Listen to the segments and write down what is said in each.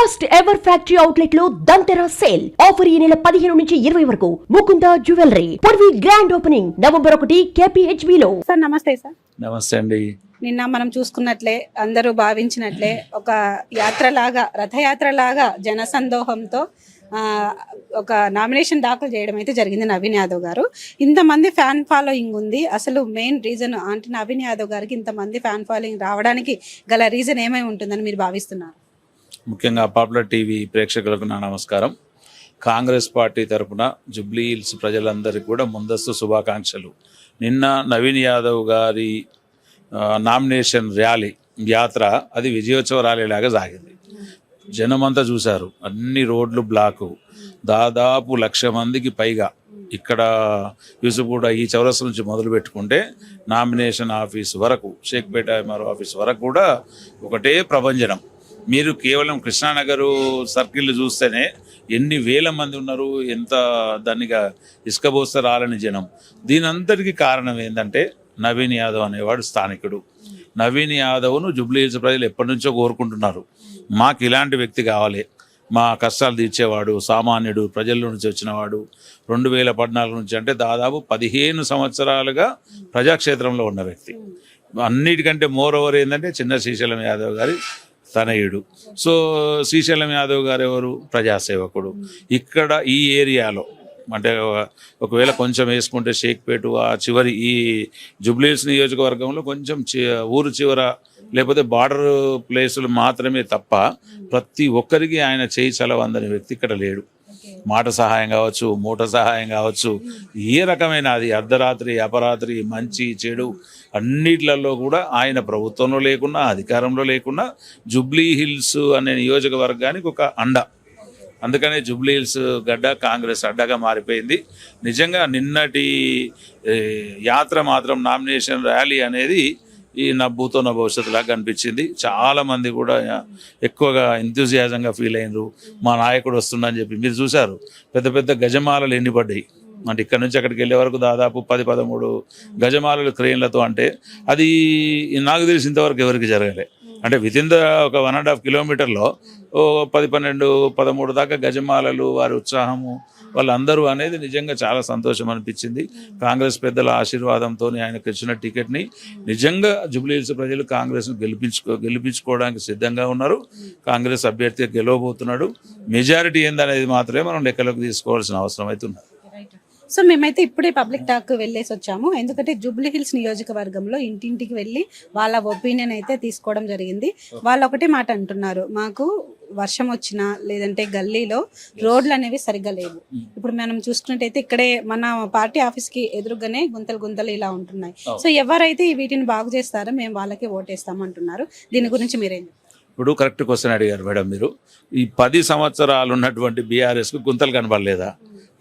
First ever factory అవుట్లెట్లో Dhanteras sale offer ఈ నెల పదిహేను నుంచి ఇరవై వరకు. Mukunda jewellery Purvi grand opening November ఒకటి కేపీహెచ్బి లో. సార్ నమస్తే సార్. నమస్తే అండి. నిన్న మనం చూసుకున్నట్లే అందరూ భావించినట్లే ఒక యాత్రలాగా రథయాత్రలాగా జనసందోహంతో ఒక నామినేషన్ దాఖలు చేయడం అయితే జరిగింది నవీన్ యాదవ్ గారు. ఇంతమంది ఫ్యాన్ ఫాలోయింగ్ ఉంది. అసలు మెయిన్ రీజన్ అంటే నవీన్ యాదవ్ గారికి ఇంతమంది ఫ్యాన్ ఫాలోయింగ్ రావడానికి గల రీజన్ ఏమై ఉంటుందని మీరు భావిస్తున్నారు? ముఖ్యంగా పాపులర్ టీవీ ప్రేక్షకులకు నా నమస్కారం. కాంగ్రెస్ పార్టీ తరపున జుబ్లీ హిల్స్ ప్రజలందరికీ కూడా ముందస్తు శుభాకాంక్షలు. నిన్న నవీన్ యాదవ్ గారి నామినేషన్ ర్యాలీ యాత్ర అది విజయోత్సవ ర్యాలీలాగా సాగింది. జనమంతా చూశారు. అన్ని రోడ్లు బ్లాకు. దాదాపు లక్ష మందికి పైగా ఇక్కడ యూసుఫ్గూడ ఈ చౌరస్ నుంచి మొదలు పెట్టుకుంటే నామినేషన్ ఆఫీస్ వరకు షేక్పేట ఎంఆర్ఓ ఆఫీస్ వరకు కూడా ఒకటే ప్రభంజనం. మీరు కేవలం కృష్ణానగరు సర్కిల్ చూస్తేనే ఎన్ని వేల మంది ఉన్నారు ఎంత దానిగా ఇసుకబోస్తే రాలని జనం. దీని అంతటికి కారణం ఏంటంటే నవీన్ యాదవ్ అనేవాడు స్థానికుడు. నవీన్ యాదవ్ను జుబ్లీ హిల్స్ ప్రజలు ఎప్పటి నుంచో కోరుకుంటున్నారు. మాకు ఇలాంటి వ్యక్తి కావాలి. మా కష్టాలు తీర్చేవాడు సామాన్యుడు ప్రజల నుంచి వచ్చినవాడు. రెండు వేల పద్నాలుగు నుంచి అంటే దాదాపు పదిహేను సంవత్సరాలుగా ప్రజాక్షేత్రంలో ఉన్న వ్యక్తి. అన్నిటికంటే మోర్ ఓవర్ ఏంటంటే చిన్న శ్రీశైలం యాదవ్ గారి తనయుడు. సో శ్రీశైలం యాదవ్ గారు ఎవరు ప్రజాసేవకుడు. ఇక్కడ ఈ ఏరియాలో అంటే ఒకవేళ కొంచెం వేసుకుంటే షేక్పేట ఆ చివరి ఈ జుబ్లీస్ నియోజకవర్గంలో కొంచెం చి- ఊరు చివర లేకపోతే బార్డర్ ప్లేసులు మాత్రమే తప్ప ప్రతి ఒక్కరికి ఆయన చేయి చలవందని వ్యక్తి ఇక్కడ లేడు. మాట సహాయం కావచ్చు మూట సహాయం కావచ్చు ఏ రకమైన అది అర్ధరాత్రి అపరాత్రి మంచి చెడు అన్నిట్లలో కూడా ఆయన ప్రభుత్వంలో లేకున్నా అధికారంలో లేకున్నా జుబ్లీ హిల్స్ అనే నియోజకవర్గానికి ఒక అండ. అందుకనే జూబ్లీ హిల్స్ గడ్డ కాంగ్రెస్ అడ్డగా మారిపోయింది. నిజంగా నిన్నటి యాత్ర మాత్రం నామినేషన్ ర్యాలీ అనేది ఈ నవ్వుతో నా భవిష్యత్తులాగా లాగా అనిపించింది. చాలామంది కూడా ఎక్కువగా ఎంతూజియాజంగా ఫీల్ అయినరు. మా నాయకుడు వస్తుండని చెప్పి మీరు చూశారు. పెద్ద పెద్ద గజమాలలు ఎండిపడ్డాయి అంటే ఇక్కడ నుంచి అక్కడికి వెళ్ళే వరకు దాదాపు పది పదమూడు గజమాలలు క్రెయిన్లతో అంటే అది నాకు తెలిసినంతవరకు ఎవరికి జరగలే. అంటే విత్ ఇన్ ద ఒక వన్ అండ్ హాఫ్ కిలోమీటర్లో ఓ పది పన్నెండు పదమూడు దాకా గజమాలలు వారి ఉత్సాహము వాళ్ళందరూ అనేది నిజంగా చాలా సంతోషం అనిపించింది. కాంగ్రెస్ పెద్దల ఆశీర్వాదంతో ఆయనకు ఇచ్చిన టికెట్ని నిజంగా జూబ్లీహిల్స్ ప్రజలు కాంగ్రెస్ను గెలిపించుకో గెలిపించుకోవడానికి సిద్ధంగా ఉన్నారు. కాంగ్రెస్ అభ్యర్థి గెలవబోతున్నాడు. మెజారిటీ ఏందనేది మాత్రమే మనం లెక్కలోకి తీసుకోవాల్సిన అవసరం అయితే ఉన్నది. సో మేమైతే ఇప్పుడే పబ్లిక్ టాక్ వెళ్ళేసి వచ్చాము. ఎందుకంటే జూబ్లీ హిల్స్ నియోజకవర్గంలో ఇంటింటికి వెళ్ళి వాళ్ళ ఒపీనియన్ అయితే తీసుకోవడం జరిగింది. వాళ్ళు ఒకటే మాట అంటున్నారు. మాకు వర్షం వచ్చినా లేదంటే గల్లీలో రోడ్లు అనేవి సరిగ్గా లేవు. ఇప్పుడు మనం చూసుకున్నట్టయితే ఇక్కడే మన పార్టీ ఆఫీస్కి ఎదురుగానే గుంతలు గుంతలు ఇలా ఉంటున్నాయి. సో ఎవరైతే వీటిని బాగు చేస్తారో మేము వాళ్ళకే ఓటేస్తాం అంటున్నారు. దీని గురించి మీరేం? ఇప్పుడు కరెక్ట్ క్వశ్చన్ అడిగారు మేడం మీరు. ఈ పది సంవత్సరాలు ఉన్నటువంటి బీఆర్ఎస్కు గుంతలు కనబడలేదా?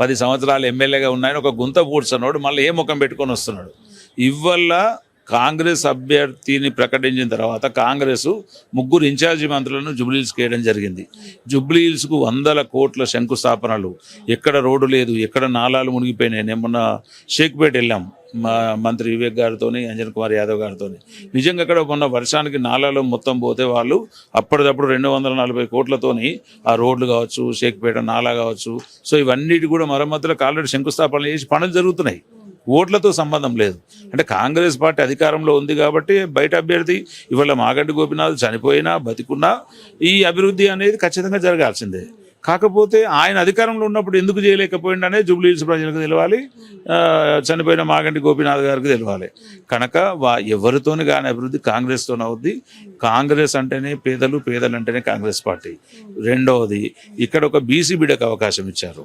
పది సంవత్సరాలు ఎమ్మెల్యేగా ఉన్నాయని ఒక గుంత పూడ్చున్నాడు మళ్ళీ ఏ ముఖం పెట్టుకొని వస్తున్నాడు? ఇవల్ల కాంగ్రెస్ అభ్యర్థిని ప్రకటించిన తర్వాత కాంగ్రెస్ ముగ్గురు ఇన్ఛార్జి మంత్రులను జుబ్లీహిల్స్కి వేయడం జరిగింది. జుబ్లీహిల్స్కు వందల కోట్ల శంకుస్థాపనలు. ఎక్కడ రోడ్డు లేదు ఎక్కడ నాలాలు మునిగిపోయినాయి. నేను మొన్న షేక్పేట వెళ్ళాం మా మంత్రి వివేక్ గారితోని అంజన్ కుమార్ యాదవ్ గారితోని. నిజంగా అక్కడ మొన్న వర్షానికి నాలాలో మొత్తం పోతే వాళ్ళు అప్పటిదప్పుడు రెండు వందల నలభై కోట్లతోని ఆ రోడ్లు కావచ్చు షేక్పేట నాలా కావచ్చు. సో ఇవన్నిటి కూడా మరమ్మతులకు ఆల్రెడీ శంకుస్థాపనలు చేసి పనులు జరుగుతున్నాయి. ఓట్లతో సంబంధం లేదు. అంటే కాంగ్రెస్ పార్టీ అధికారంలో ఉంది కాబట్టి బయట అభ్యర్థి ఇవాళ మాగంటి గోపినాథ్ చనిపోయినా బతికున్నా ఈ అభివృద్ధి అనేది ఖచ్చితంగా జరగాల్సిందే. కాకపోతే ఆయన అధికారంలో ఉన్నప్పుడు ఎందుకు చేయలేకపోయిండనే జూబ్లీ హిల్స్ ప్రజలకు తెలియాలి చనిపోయిన మాగంటి గోపీనాథ్ గారికి తెలవాలి. కనుక వా ఎవరితోని కానీ అభివృద్ధి కాంగ్రెస్తోనే అవుద్ది. కాంగ్రెస్ అంటేనే పేదలు పేదలు అంటేనే కాంగ్రెస్ పార్టీ. రెండవది ఇక్కడ ఒక బీసీ బిడకు అవకాశం ఇచ్చారు.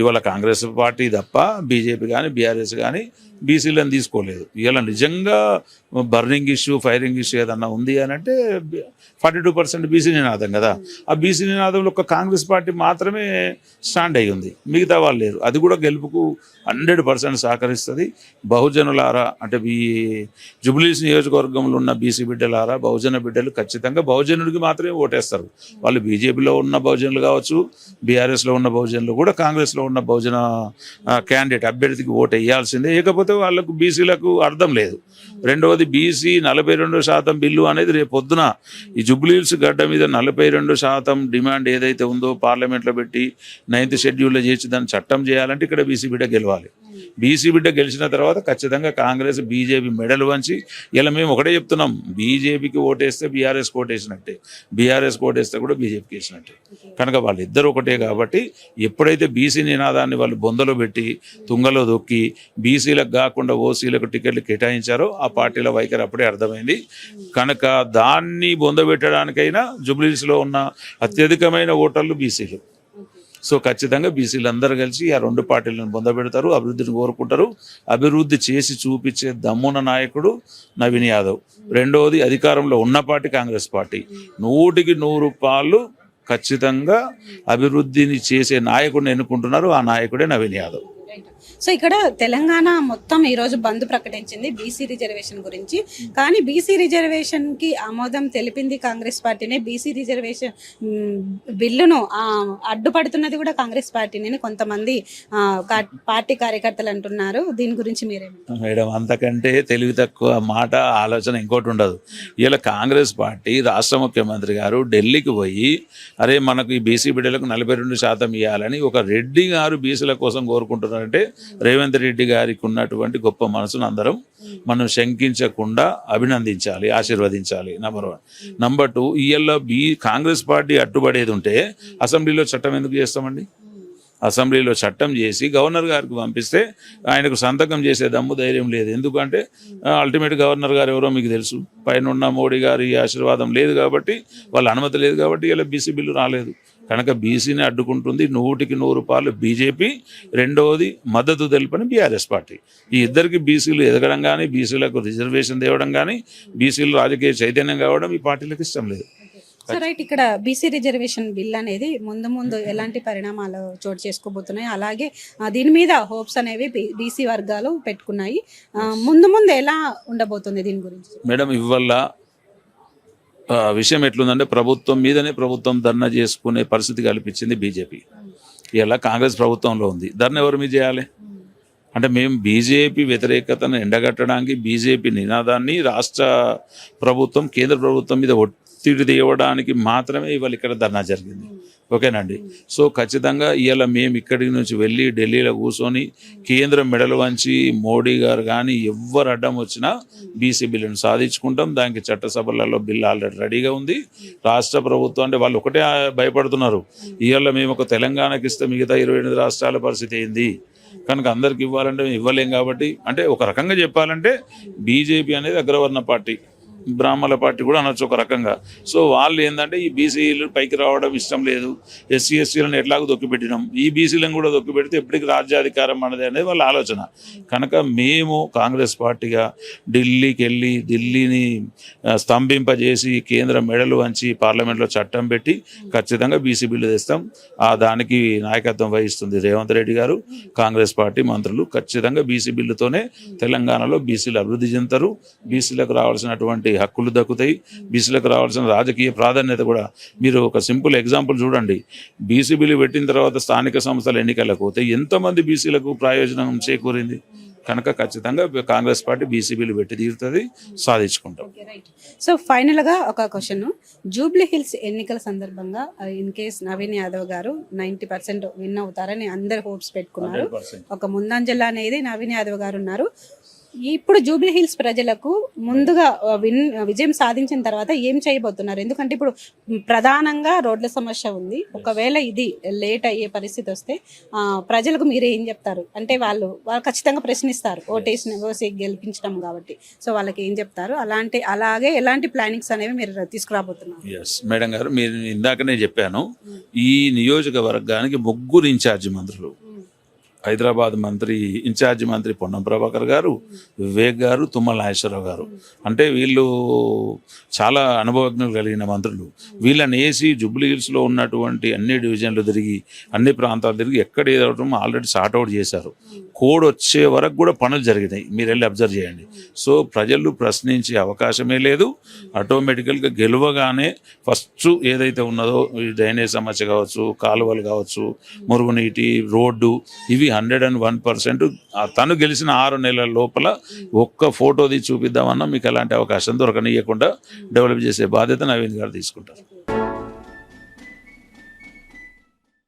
ఇవాళ కాంగ్రెస్ పార్టీ తప్ప బీజేపీ కానీ బీఆర్ఎస్ కానీ బీసీలను తీసుకోలేదు. ఇవాళ నిజంగా బర్నింగ్ ఇష్యూ ఫైరింగ్ ఇష్యూ ఏదన్నా ఉంది అని అంటే ఫార్టీ టూ పర్సెంట్ బీసీ నినాదం కదా. ఆ బీసీ నినాదంలో ఒక కాంగ్రెస్ పార్టీ మాత్రమే స్టాండ్ అయి ఉంది. మిగతా వాళ్ళు లేరు. అది కూడా గెలుపుకు హండ్రెడ్ పర్సెంట్ సహకరిస్తుంది. బహుజనులారా అంటే ఈ జుబ్లీస్ నియోజకవర్గంలో ఉన్న బీసీ బిడ్డలారా బహుజన బిడ్డలు ఖచ్చితంగా బహుజనుడికి మాత్రమే ఓటేస్తారు. వాళ్ళు బీజేపీలో ఉన్న బహుజనులు కావచ్చు బీఆర్ఎస్లో ఉన్న బహుజనులు కూడా కాంగ్రెస్లో ఉన్న బహుజన క్యాండిడేట్ అభ్యర్థికి ఓటు వేయాల్సిందే. ఇకపోతే వాళ్ళకు బీసీలకు అర్థం లేదు. రెండవది బీసీ నలభై రెండు శాతం బిల్లు అనేది రేపు పొద్దున ఈ జుబ్లీల్స్ గడ్డ మీద నలభై రెండు శాతం డిమాండ్ ఏదైతే ఉందో పార్లమెంట్లో పెట్టి నైన్త్ షెడ్యూల్లో చేసి దాన్ని చట్టం చేయాలంటే ఇక్కడ బీసీ బిడ్డ గెలవాలి. బీసీ బిడ్డ గెలిచిన తర్వాత ఖచ్చితంగా కాంగ్రెస్ బీజేపీ మెడల్ వంచి ఇలా మేము ఒకటే చెప్తున్నాం. బీజేపీకి ఓటేస్తే బీఆర్ఎస్ ఓటేసినట్టే. బీఆర్ఎస్ ఓటేస్తే కూడా బీజేపీకి వేసినట్టే. కనుక వాళ్ళిద్దరు ఒకటే కాబట్టి ఎప్పుడైతే బీసీ నినాదాన్ని వాళ్ళు బొందలో పెట్టి తుంగలో దొక్కి బీసీలకు కాకుండా ఓసీలకు టికెట్లు కేటాయించారో ఆ పార్టీల వైఖరి అప్పుడే అర్థమైంది. కనుక దాన్ని బొందబెట్టడానికైనా జుబ్లీస్లో ఉన్న అత్యధికమైన ఓటర్లు బీసీలు. సో ఖచ్చితంగా బీసీలు అందరూ కలిసి ఆ రెండు పార్టీలను పొందబెడతారు అభివృద్ధిని కోరుకుంటారు. అభివృద్ధి చేసి చూపించే దమ్మున నాయకుడు నవీన్ యాదవ్. రెండవది అధికారంలో ఉన్న పార్టీ కాంగ్రెస్ పార్టీ. నూటికి నూరు పాళ్ళు ఖచ్చితంగా అభివృద్ధిని చేసే నాయకుడిని ఎన్నుకుంటున్నారు ఆ నాయకుడే నవీన్ యాదవ్. సో ఇక్కడ తెలంగాణ మొత్తం ఈ రోజు బంద్ ప్రకటించింది బీసీ రిజర్వేషన్ గురించి. కానీ బీసీ రిజర్వేషన్కి ఆమోదం తెలిపింది కాంగ్రెస్ పార్టీనే. బీసీ రిజర్వేషన్ బిల్లును అడ్డుపడుతున్నది కూడా కాంగ్రెస్ పార్టీనే కొంతమంది ఆ, పార్టీ కార్యకర్తలు అంటున్నారు. దీని గురించి మీరేమంటారు మేడం అంతకంటే తెలివి తక్కువ మాట ఆలోచన ఇంకోటి ఉండదు. ఇలా కాంగ్రెస్ పార్టీ రాష్ట్ర ముఖ్యమంత్రి గారు ఢిల్లీకి పోయి అరే మనకు ఈ బీసీ బిడ్డలకు నలభై రెండు శాతం ఇవ్వాలని ఒక రెడ్డి గారు బీసీల కోసం కోరుకుంటున్నారంటే రేవంత్ రెడ్డి గారికి ఉన్నటువంటి గొప్ప మనసును అందరం మనం శంకించకుండా అభినందించాలి ఆశీర్వదించాలి. నంబర్ వన్ నంబర్ టూ ఇయ్యల్లో బీ కాంగ్రెస్ పార్టీ అడ్డుపడేది ఉంటే అసెంబ్లీలో చట్టం ఎందుకు చేస్తామండి? అసెంబ్లీలో చట్టం చేసి గవర్నర్ గారికి పంపిస్తే ఆయనకు సంతకం చేసే దమ్ము ధైర్యం లేదు. ఎందుకంటే అల్టిమేట్ గవర్నర్ గారు ఎవరో మీకు తెలుసు. పైన ఉన్న మోడీ గారి ఆశీర్వాదం లేదు కాబట్టి వాళ్ళ అనుమతి లేదు కాబట్టి ఇలా బీసీ బిల్లు రాలేదు. కనుక బీసీని అడ్డుకుంటుంది. నూటికి నూరు రూపాయలు బీజేపీ రెండవది మద్దతు తెలిపని బీఆర్ఎస్ పార్టీ. ఈ ఇద్దరికి బీసీలు ఎదగడం కానీ బీసీలకు రిజర్వేషన్ తేవడం కానీ బీసీలు రాజకీయ చైతన్యం కావడం ఈ పార్టీలకు ఇష్టం లేదు. సో రైట్ ఇక్కడ బీసీ రిజర్వేషన్ బిల్ అనేది ముందు ముందు ఎలాంటి పరిణామాలు చోటు చేసుకోబోతున్నాయి అలాగే దీని మీద హోప్స్ అనేవి బీసీ వర్గాలు పెట్టుకున్నాయి. ముందు ముందు ఎలా ఉండబోతుంది దీని గురించి? మేడం ఇవల్ల విషయం ఎట్లుందంటే ప్రభుత్వం మీదనే ప్రభుత్వం ధర్నా చేసుకునే పరిస్థితి కల్పించింది బీజేపీ. ఇలా కాంగ్రెస్ ప్రభుత్వంలో ఉంది. ధర్నా ఎవరి మీద చేయాలి? అంటే మేము బీజేపీ వ్యతిరేకతను ఎండగట్టడానికి బీజేపీ నినాదాన్ని రాష్ట్ర ప్రభుత్వం కేంద్ర ప్రభుత్వం మీద ఒత్తిడి తేవడానికి మాత్రమే ఇవాళ ఇక్కడ ధర్నా జరిగింది. ఓకేనండి. సో ఖచ్చితంగా ఇవాళ మేము ఇక్కడి నుంచి వెళ్ళి ఢిల్లీలో కూర్చొని కేంద్రం మెడలు వంచి మోడీ గారు కానీ ఎవరు అడ్డం వచ్చినా బీసీ బిల్లును సాధించుకుంటాం. దానికి చట్టసభలలో బిల్లు ఆల్రెడీ రెడీగా ఉంది. రాష్ట్ర ప్రభుత్వం అంటే వాళ్ళు ఒకటే భయపడుతున్నారు. ఇవాళ మేము ఒక తెలంగాణకి ఇస్తే మిగతా ఇరవై ఎనిమిది రాష్ట్రాల పరిస్థితి ఏంది? కనుక అందరికి ఇవ్వాలంటే మేము ఇవ్వలేం కాబట్టి అంటే ఒక రకంగా చెప్పాలంటే బీజేపీ అనేది అగ్రవర్ణ పార్టీ. బ్రాహ్మణుల పార్టీ కూడా అనొచ్చు ఒక రకంగా. సో వాళ్ళు ఏంటంటే ఈ బీసీలు పైకి రావడం ఇష్టం లేదు. ఎస్సీ ఎస్సీలను ఎట్లాగో దొక్కిపెట్టినాం. ఈ బీసీలను కూడా దొక్కిపెడితే ఎప్పటికి రాజ్యాధికారం అన్నది అనేది వాళ్ళ ఆలోచన. కనుక మేము కాంగ్రెస్ పార్టీగా ఢిల్లీకి వెళ్ళి ఢిల్లీని స్తంభింపజేసి కేంద్ర మెడలు వంచి పార్లమెంట్లో చట్టం పెట్టి ఖచ్చితంగా బీసీ బిల్లు తెస్తాం. ఆ దానికి నాయకత్వం వహిస్తుంది రేవంత్ రెడ్డి గారు. కాంగ్రెస్ పార్టీ మంత్రులు ఖచ్చితంగా బీసీ బిల్లుతోనే తెలంగాణలో బీసీలు అభివృద్ధి చెందుతారు. బీసీలకు రావాల్సినటువంటి హక్కులు దక్కుతాయి. బీసీలకు రావాల్సిన రాజకీయ ప్రాధాన్యత కూడా మీరు ఒక సింపుల్ ఎగ్జాంపుల్ చూడండి. బీసీ బిల్లు పెట్టిన తర్వాత స్థానిక సంస్థల ఎన్నికలకు పోతే ఎంతమంది బీసీలకు ప్రయోజనం చేకూరింది? కనుక ఖచ్చితంగా కాంగ్రెస్ పార్టీ బీసీ బిల్లు పెట్టి తీరుతుంది సాధించుకుంటాం. సో ఫైనల్గా ఒక క్వశ్చన్ జూబ్లీ హిల్స్ ఎన్నికల సందర్భంగా ఇన్ కేస్ నవీన్ యాదవ్ గారు నైన్టీ పర్సెంట్ విన్ అవుతారని అందరు హోప్స్ పెట్టుకున్నారు. ఒక ముందంజల అనేది నవీన్ యాదవ్ గారు ఉన్నారు. ఇప్పుడు జూబ్లీ హిల్స్ ప్రజలకు ముందుగా విన్ విజయం సాధించిన తర్వాత ఏం చేయబోతున్నారు? ఎందుకంటే ఇప్పుడు ప్రధానంగా రోడ్ల సమస్య ఉంది. ఒకవేళ ఇది లేట్ అయ్యే పరిస్థితి వస్తే ప్రజలకు మీరు ఏం చెప్తారు? అంటే వాళ్ళు వాళ్ళు ఖచ్చితంగా ప్రశ్నిస్తారు. ఓటేసిన ఓసి గెలిపించడం కాబట్టి. సో వాళ్ళకి ఏం చెప్తారు? అలాంటి అలాగే ఎలాంటి ప్లానింగ్స్ అనేవి మీరు తీసుకురాబోతున్నారు? ఎస్ మేడం గారు మీరు ఇందాకనే చెప్పాను. ఈ నియోజకవర్గానికి ముగ్గురు ఇన్ఛార్జి మంత్రులు. హైదరాబాద్ మంత్రి ఇన్ఛార్జి మంత్రి పొన్నం ప్రభాకర్ గారు వివేక్ గారు తుమ్మల నాగేశ్వరరావు గారు. అంటే వీళ్ళు చాలా అనుభవజ్ఞులు కలిగిన మంత్రులు. వీళ్ళని వేసి జుబ్లీ హిల్స్లో ఉన్నటువంటి అన్ని డివిజన్లు తిరిగి అన్ని ప్రాంతాలు తిరిగి ఎక్కడ ఏదవటం ఆల్రెడీ సార్ట్అవుట్ చేశారు. కోడ్ వచ్చే వరకు కూడా పనులు జరిగినాయి. మీరు వెళ్ళి అబ్జర్వ్ చేయండి. సో ప్రజలు ప్రశ్నించే అవకాశమే లేదు. ఆటోమేటికల్గా గెలవగానే ఫస్ట్ ఏదైతే ఉన్నదో ఈ డ్రైనేజ్ సమస్య కావచ్చు కాలువలు కావచ్చు మురుగునీటి రోడ్డు ఇవి హండ్రెడ్ అండ్ వన్ పర్సెంట్ తను గెలిచిన ఆరు నెలల లోపల ఒక్క ఫోటోది చూపిద్దామన్నా మీకు అలాంటి అవకాశం దొరకనియకుండా డెవలప్ చేసే బాధ్యత నవీన్ గారు తీసుకుంటారు.